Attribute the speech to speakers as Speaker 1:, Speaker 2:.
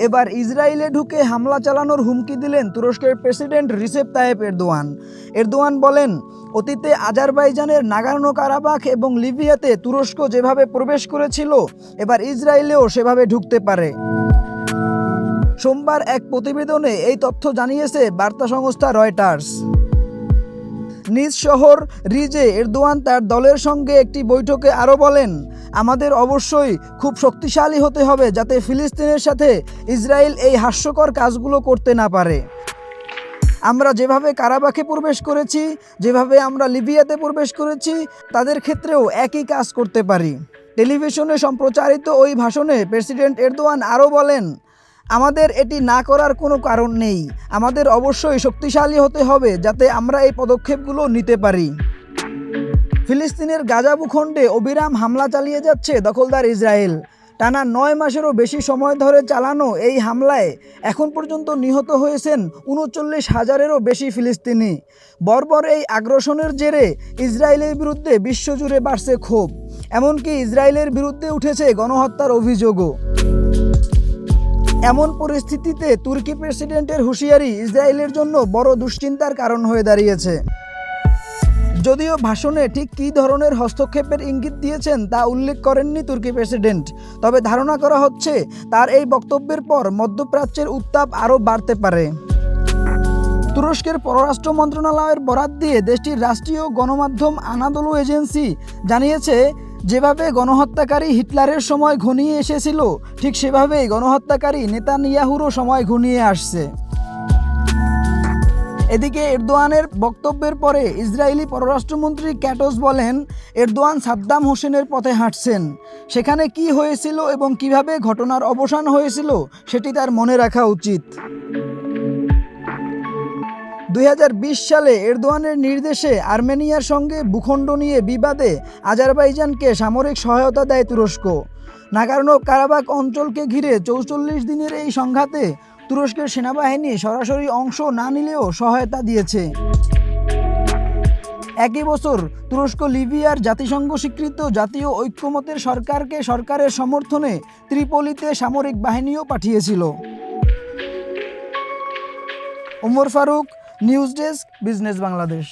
Speaker 1: এবার ইসরায়েলে ঢুকে হামলা চালানোর হুমকি দিলেন তুরস্কের president Recep Tayyip Erdogan. Erdogan বলেন, অতীতে আজারবাইজানের নাগার্নো কারাবাখ এবং লিবিয়াতে তুরস্ক যেভাবে প্রবেশ করেছিল, এবার ইসরায়েলেও সেভাবে ঢুকতে পারে। সোমবার এক প্রতিবেদনে এই তথ্য জানিয়েছে বার্তা সংস্থা রয়টার্স। নিজ শহর রিজে এরদোয়ান তার দলের সঙ্গে একটি বৈঠকে আরও বলেন, আমাদের অবশ্যই খুব শক্তিশালী হতে হবে যাতে ফিলিস্তিনের সাথে ইসরায়েল এই হাস্যকর কাজগুলো করতে না পারে। আমরা যেভাবে কারাবাখে প্রবেশ করেছি, যেভাবে আমরা লিবিয়াতে প্রবেশ করেছি, তাদের ক্ষেত্রেও একই কাজ করতে পারি। টেলিভিশনে সম্প্রচারিত ওই ভাষণে প্রেসিডেন্ট এরদোয়ান আরও বলেন আমাদের এটি না করার কোনো কারণ নেই। আমাদের অবশ্যই শক্তিশালী হতে হবে যাতে আমরা এই পদক্ষেপগুলো নিতে পারি। ফিলিস্তিনের গাজা ভূখণ্ডে অবিরাম হামলা চালিয়ে যাচ্ছে দখলদার ইসরায়েল। টানা নয় মাসেরও বেশি সময় ধরে চালানো এই হামলায় এখন পর্যন্ত নিহত হয়েছেন উনচল্লিশ হাজারেরও বেশি ফিলিস্তিনি। বর্বর এই আগ্রাসনের জেরে ইসরায়েলের বিরুদ্ধে বিশ্বজুড়ে বাড়ছে ক্ষোভ। এমনকি ইসরায়েলের বিরুদ্ধে উঠেছে গণহত্যার অভিযোগও। এমন পরিস্থিতিতে তুর্কি প্রেসিডেন্টের হুঁশিয়ারি ইসরায়েলের জন্য বড় দুশ্চিন্তার কারণ হয়ে দাঁড়িয়েছে। যদিও ভাষণে ঠিক কী ধরনের হস্তক্ষেপের ইঙ্গিত দিয়েছেন তা উল্লেখ করেননি তুর্কি প্রেসিডেন্ট, তবে ধারণা করা হচ্ছে তার এই বক্তব্যের পর মধ্যপ্রাচ্যের উত্তাপ আরও বাড়তে পারে। তুরস্কের পররাষ্ট্র মন্ত্রণালয়ের বরাত দিয়ে দেশটির রাষ্ট্রীয় গণমাধ্যম আনাদলু এজেন্সি জানিয়েছে যেভাবে গণহত্যাকারী হিটলারের সময় ঘনিয়ে এসেছিল, ঠিক সেভাবেই গণহত্যাকারী নেতানিয়াহুরও সময় ঘনিয়ে আসছে। এদিকে এরদোয়ানের বক্তব্যের পরে ইসরায়েলি পররাষ্ট্রমন্ত্রী ক্যাটোস বলেন, এরদোয়ান সাদ্দাম হোসেনের পথে হাঁটছেন। সেখানে কি হয়েছিল এবং কীভাবে ঘটনার অবসান হয়েছিল, সেটি তার মনে রাখা উচিত। দুই হাজার বিশ সালে এরদোয়ানের নির্দেশে আর্মেনিয়ার সঙ্গে ভূখণ্ড নিয়ে বিবাদে আজারবাইজানকে সামরিক সহায়তা দেয় তুরস্ক। নাগার্নো কারাবাক অঞ্চলকে ঘিরে চৌচল্লিশ দিনের এই সংঘাতে তুরস্কের সেনাবাহিনী সরাসরি অংশ না নিলেও সহায়তা দিয়েছে। একই বছর তুরস্ক লিবিয়ার জাতিসংঘ স্বীকৃত জাতীয় ঐক্যমতের সরকারকে সরকারের সমর্থনে ত্রিপলিতে সামরিক বাহিনীও পাঠিয়েছিল। Omar Faruk news desk business Bangladesh.